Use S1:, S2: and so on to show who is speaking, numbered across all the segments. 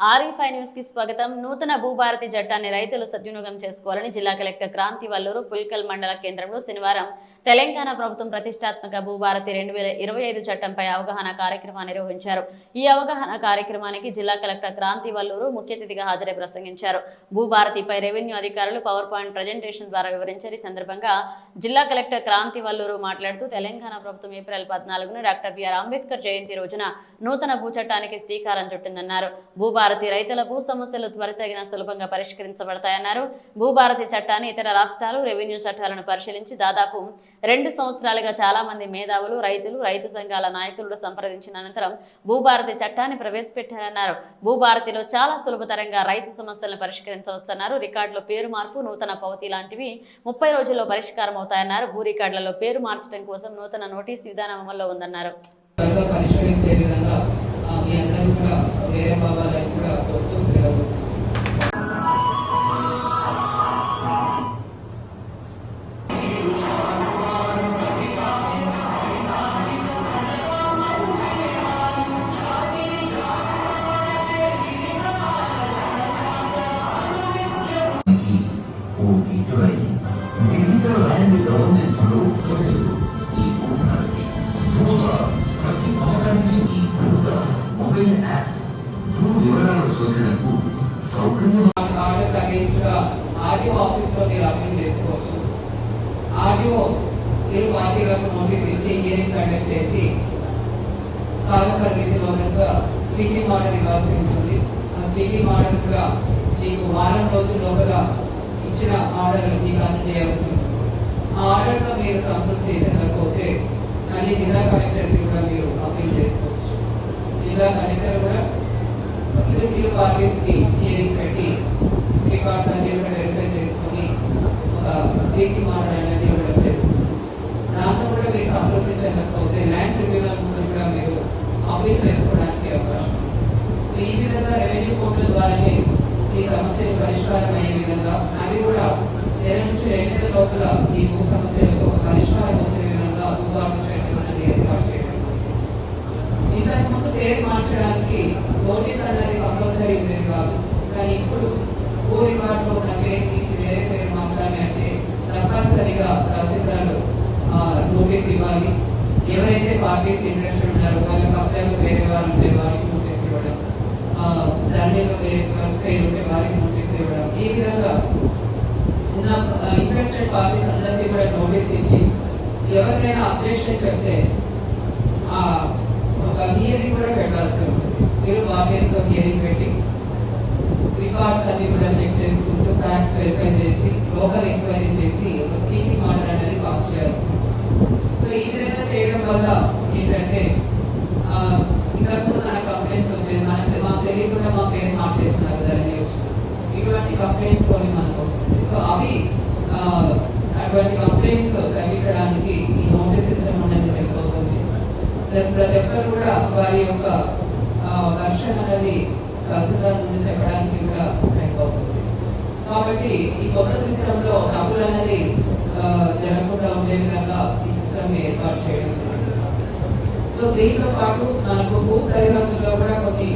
S1: ఆర్ఈఫై న్యూస్కి స్వాగతం. నూతన భూభారతి చట్టాన్ని రైతులు సద్వినియోగం చేసుకోవాలని జిల్లా కలెక్టర్ క్రాంతి వల్లూరు పుల్కల్ మండల కేంద్రంలో శనివారం తెలంగాణ ప్రభుత్వం ప్రతిష్టాత్మక భూభారతి రెండు వేల ఇరవై ఐదు చట్టంపై అవగాహన కార్యక్రమాన్ని నిర్వహించారు. ఈ అవగాహన కార్యక్రమానికి జిల్లా కలెక్టర్ క్రాంతి వల్లూరు ముఖ్య అతిథిగా హాజరై ప్రసంగించారు. భూభారతిపై రెవెన్యూ అధికారులు పవర్ పాయింట్ ప్రజెంటేషన్ ద్వారా వివరించారు ఈ సందర్భంగా జిల్లా కలెక్టర్ క్రాంతి వల్లూరు మాట్లాడుతూ తెలంగాణ ప్రభుత్వం ఏప్రిల్ పద్నాలుగున డాక్టర్ బిఆర్ అంబేద్కర్ జయంతి రోజున నూతన భూ చట్టానికి శ్రీకారం చుట్టిందన్నారు. భూభారతి రైతుల భూ సమస్యలు త్వరితగిన సులభంగా పరిష్కరించబడతాయన్నారు. భూభారతి చట్టాన్ని ఇతర రాష్ట్రాలు రెవెన్యూ చట్టాలను పరిశీలించి దాదాపు రెండు సంవత్సరాలుగా చాలా మంది మేధావులు రైతులు రైతు సంఘాల నాయకులను సంప్రదించిన అనంతరం భూభారతి చట్టాన్ని ప్రవేశపెట్టారన్నారు. భూభారతిలో చాలా సులభతరంగా రైతు సమస్యలను పరిష్కరించవచ్చన్నారు. రికార్డులో పేరు మార్పు నూతన పౌతి లాంటివి ముప్పై రోజుల్లో పరిష్కారం అవుతాయన్నారు. భూ రికార్డులలో పేరు మార్చడం కోసం నూతన నోటీస్ విధానం అమల్లో ఉందన్నారు.
S2: ఊగితుడై డిజిటల్ ల్యాండ్ గవర్నెన్స్లో ప్రజలు ఈ భూభారతి భూగా ప్రతి ఈ భూగా మొబైల్ యాప్ భూ వివరాల సౌకర్యం
S3: ఆర్డర్ అగేన్స్ట్గా ఆఫీస్లో మీరు అప్లై చేసుకోవచ్చు. ఆర్డీఓ ఇరు పార్టీలకు నోటీస్ ఇచ్చి హియరింగ్ కండక్ట్ చేసి కాల స్పీకింగ్ ఆర్డర్ ఇవ్వాల్సి ఉంటుంది. ఆ స్పీకింగ్ ఆర్డర్ కూడా మీకు వారం రోజుల లోపల ఇచ్చిన ఆర్డర్ మీకు అందజేయాల్సి ఉంటుంది ఆ ఆర్డర్తో మీరు సంతృప్తి చెందకపోతే మళ్ళీ జిల్లా కలెక్టర్కి కూడా మీరు అప్పీల్ చేసుకోవచ్చు. జిల్లా కలెక్టర్ కూడా ఇరు పార్టీస్కి పార్టీస్ హియరింగ్ పెట్టి రికార్డ్స్ అన్ని కూడా వెరిఫై చేసుకుని ఒక వీక్ ఆర్డర్ అనేది ఇవ్వడం జరుగుతుంది. దాంతో కూడా మీరు సంతృప్తి చెందకపోతే ల్యాండ్ ట్రిబ్యునల్ ముందు కూడా మీరు అప్పీల్ చేసుకోవడానికి అవకాశం ఈ విధంగా రెవెన్యూ కోర్టుల ద్వారానే ఈ సమస్యలు పరిష్కారం అయ్యే విధంగా అది కూడా నెల నుంచి రెండు నెలల లోపల ఈ భూ సమస్యలకు ఒక పరిష్కారం వచ్చే విధంగా భూభారత చట్టం అనేది ఏర్పాటు చేయడం ఇంతకు ముందు పేరు మార్చడానికి నోటీస్ అన్నది కంపల్సరీ ఉండేది కాదు. కానీ ఇప్పుడు భూ రికార్డులో ఉన్న పేరు తీసి వేరే పేరు మార్చాలి అంటే తప్పనిసరిగా తహసీల్దార్లు నోటీస్ ఇవ్వాలి. ఎవరైతే పార్టీస్ ఇంట్రెస్ట్ ఉన్నారో వాళ్ళ కబ్జాలు వేరే వాళ్ళు ఉంటే వారికి నోటీస్ ఇవ్వడం ఆ, ధరణిలో వేరే పేరు ఉంటే వారికి నోటీస్ ఇవ్వడం ఈ విధంగా ఉన్న ఇంట్రెస్టెడ్ పార్టీస్ అందరికీ కూడా నోటీస్ ఇచ్చి చేసిన చెప్తే ఆ, ఒక హియరింగ్ కూడా పెట్టాల్సి ఉంటుంది. మీరు పార్టీలతో హియరింగ్ పెట్టి రికార్డ్స్ అన్ని కూడా చెక్ చేసుకుంటూ ఫ్యాక్ట్స్ వెరిఫై చేసి లోకల్ ఎంక్వైరీ చేసి ఒక స్పీకింగ్ ఆర్డర్ అనేది పాస్ చేయాల్సి సో ఈ విధంగా చేయడం వల్ల ఏంటంటే ఇంతకుముందు మన కంప్లైంట్స్ వచ్చేది మనకి మాకు తెలియకుండా మా పేరు మార్చేస్తున్నారు దాన్ని ఇటువంటి కంప్లైంట్స్ కొన్ని మనకు వస్తుంది సో అవి అటువంటి కంప్లైంట్స్ తగ్గించడానికి ఈ నోటీస్ సిస్టమ్ అనేది వెళ్ళిపోతుంది ప్లస్ ప్రతి ఒక్కరు కూడా వారి యొక్క వర్షన్ అనేది తహసీల్దార్ ముందు చెప్పడానికి కూడా అయిపోతుంది కాబట్టి ఈ కొత్త సిస్టమ్లో డబ్బులు అనేది జరగకుండా ఉండే విధంగా ఈ సిస్టమ్ ఏర్పాటు చేయడం సో దీంతో పాటు మనకు భూ సరిహద్దుల్లో కూడా కొన్ని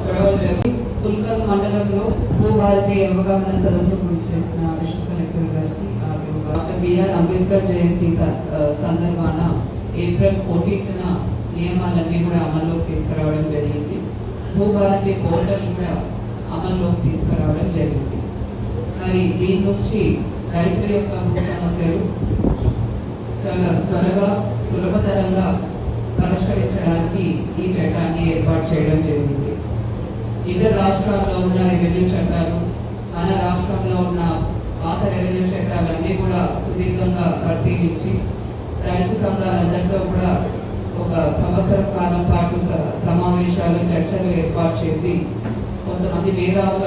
S3: గొడవలు జరిగి పుల్కల్ మండలంలో భూ భారతీయ అవగాహన సదస్సు చేసిన విష్ణు కలెక్టర్ గారికి డాక్టర్ బిఆర్ అంబేద్కర్ జయంతి సందర్భాన ఏప్రిల్ ఫోర్టీన్త్న నియమాలన్నీ కూడా అమల్లోకి తీసుకురావడం జరిగింది. భూభారతి పోర్టల్ కూడా అమల్లోకి తీసుకురావడం జరిగింది. మరి దీని నుంచి రైతుల యొక్క భూ సమస్యలు చాలా త్వరగా సులభతరంగా పరిష్కరించడానికి ఈ చట్టాన్ని ఏర్పాటు చేయడం జరిగింది. ఇతర రాష్ట్రాల్లో ఉన్న రెవెన్యూ చట్టాలు మన రాష్ట్రంలో ఉన్న పాత రెవెన్యూ చట్టాలన్నీ కూడా సుదీర్ఘంగా పరిశీలించి రైతు సంఘాలందరితో కూడా ఒక సంవత్సర కాలం పాటు స- సమావేశాలు చర్చలు ఏర్పాటు చేసి కొంతమంది మేధావుల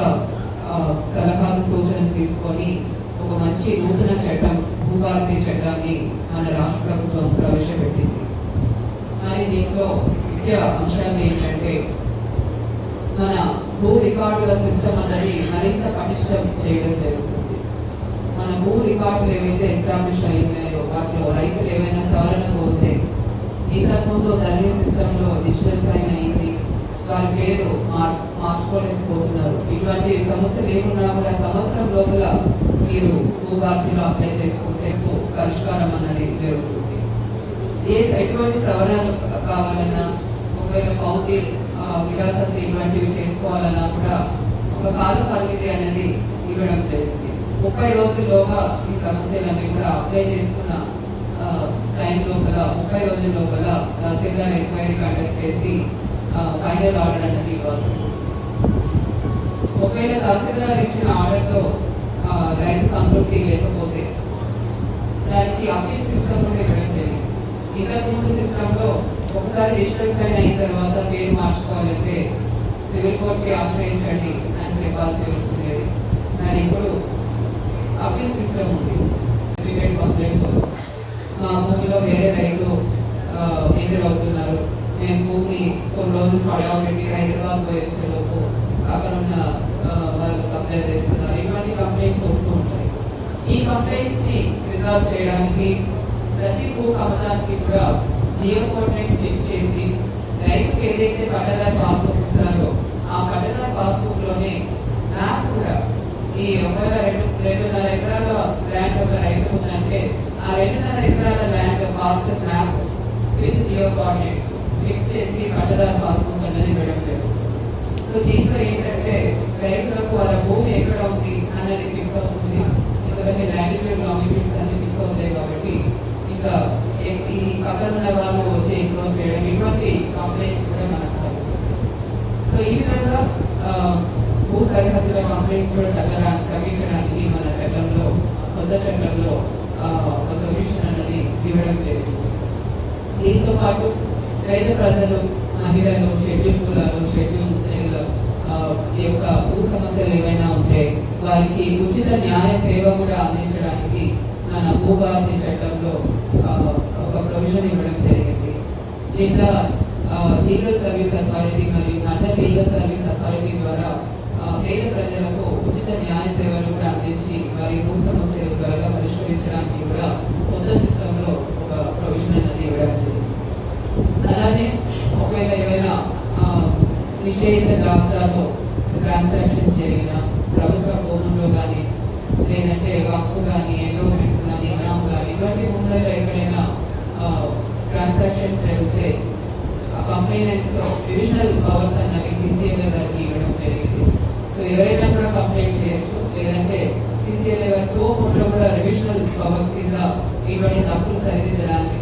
S3: సలహాలు సూచనలు తీసుకొని ఒక మంచి నూతన చట్టం భూభారతి చట్టాన్ని మన రాష్ట్ర ప్రభుత్వం ప్రవేశపెట్టింది. మరి దీంట్లో ముఖ్య అంశాలు ఏంటంటే మన భూ రికార్డుల సిస్టమ్ అన్నది మరింత పటిష్టం చేయడం జరుగుతుంది. మన భూ రికార్డులు ఏవైతే ఎస్టాబ్లిష్ అయ్యాయో వాటిలో రైతులు ఏమైనా సవరణ కోరితే ఇంతకుముందు తల్లి సిస్టమ్లో డిజిటల్ సైన్ అయింది వారి పేరు మార్ మార్చుకోలేకపోతున్నారు. ఇటువంటి సమస్య లేకున్నా కూడా సంవత్సరం లోపల మీరు భూభారతిలో అప్లై చేసుకుంటే పరిష్కారం అనేది జరుగుతుంది. ఏ ఎటువంటి సవరణలు కావాలన్నా ఒకవేళ పౌతి విలాసత ఇటువంటివి చేసుకోవాలన్నా కూడా ఒక కాల పరిమితి అనేది ఇవ్వడం జరిగింది ముప్పై రోజుల్లోగా ఈ సమస్యలన్నీ కూడా అప్లై చేసుకున్న టైం లోపల ముప్పై రోజుల లోపల తహసీల్దార్ ఎంక్వైరీ కండక్ట్ చేసి ఫైనల్ ఆర్డర్ అనేది ఇవ్వాల్సి ఒకవేళ తహసీల్దార్ ఇచ్చిన ఆర్డర్తో రైతు సంతృప్తి లేకపోతే దానికి అప్పీల్ సిస్టమ్ కూడా ఇవ్వడం జరిగింది. ఇంతకు ముందు సిస్టంలో ఒకసారి డిజిటల్ సైన్ అయిన తర్వాత పేరు మార్చుకోవాలంటే సివిల్ కోర్ట్కి ఆశ్రయించండి అని చెప్పాల్సి వస్తుండేది దాని ఇప్పుడు అప్పీల్ సిస్టమ్ ఉంది. సర్టిఫికేట్ కంప్లైంట్స్ వస్తుంది మా భూమిలో వేరే రైతు ఆ, ఎదురవుతున్నారు. నేను భూమి కొన్ని రోజులు పడవ పెట్టి హైదరాబాద్ పోయి వచ్చేలోపు అక్కడ ఉన్న వాళ్ళు కంప్లైంట్ చేస్తున్నారు. ఇటువంటి కంప్లైంట్స్ వస్తూ ఉంటాయి. ఈ కంప్లైంట్స్ని రిజాల్వ్ చేయడానికి ప్రతి భూ కమలానికి కూడా జియో కోఆర్డినేట్స్ ఫిక్స్ చేసి రైతుకు ఏదైతే పట్టదారి పాస్బుక్ ఇస్తారో ఆ పట్టదారి పాస్బుక్ ఈ ఒకవేళ రెండు రెండున్నర ఎకరాల ల్యాండ్ ఒక రైతు ఉందంటే ఆ రెండున్నర ఎకరాల land pass map with geo coordinates fix చేసి పట్టదారు పాస్బుక్ అనేది ఇవ్వడం జరుగుతుంది. సో దీంట్లో ఏంటంటే రైతులకు వాళ్ళ భూమి ఎక్కడ ఉంది అనేది మిస్ అవుతుంది. ఎందుకంటే ల్యాండ్ లాంగిట్యూడ్స్ అన్ని మిస్ అవుతాయి కాబట్టి ఇంకా ఈ పక్కన ఉన్న వాళ్ళు వచ్చి ఇంక్లోజ్ చేయడం ఇటువంటి కంప్లైంట్స్ కూడా మనకు తగ్గుతుంది. సో ఈ విధంగా ఆ, భూ సరిహద్దుల కంప్లైంట్స్ కూడా తగ్గడా తగ్గించడానికి మన చట్టంలో కొత్త చట్టంలో ఆ, ఒక సొల్యూషన్ అన్నది ఇవ్వడం జరిగింది దీంతో పాటు పేద ప్రజలు మహిళలు షెడ్యూల్ కులాలు షెడ్యూల్ ఈ యొక్క భూ సమస్యలు ఏమైనా ఉంటే వారికి ఉచిత న్యాయ సేవ కూడా అందించడానికి మన భూభారతి చట్టంలో ఆ, ఒక ప్రొవిజన్ ఇవ్వడం జరిగింది. జిల్లా లీగల్ సర్వీస్ అథారిటీ మరియు మండల్ లీగల్ సర్వీస్ అథారిటీ ద్వారా పేద ప్రజలకు ఉచిత న్యాయ సేవలు కూడా అందించి వారి భూ సమస్యలు త్వరగా పరిష్కరించడానికి కూడా కొత్త సిస్టమ్లో ఒక ప్రొవిజన్ అనేది ఇవ్వడం జరిగింది అలానే ఒకవేళ ఏమైనా నిషేధిత జాబితాలో ట్రాన్సాక్షన్స్ జరిగిన ప్రభుత్వ భూముల్లో కానీ లేదంటే వక్ఫ్ కానీ ఎండోమెంట్స్ కానీ ఇనాం కానీ ఇటువంటి భూములలో ఎక్కడైనా ట్రాన్సాక్షన్స్ జరిగితే ఆ కంప్లైంట్స్ డివిజనల్ పవర్స్ అన్నవి సీసీఎల్ గారికి ఇవ్వడం జరిగింది. సో ఎవరైనా కూడా కంప్లైంట్ చేయొచ్చు. లేదంటే సీసీఎల్ గారి సోప్ కూడా రివిజనల్ పవర్స్ కింద ఇటువంటి తప్పులు సరిదిద్దడానికి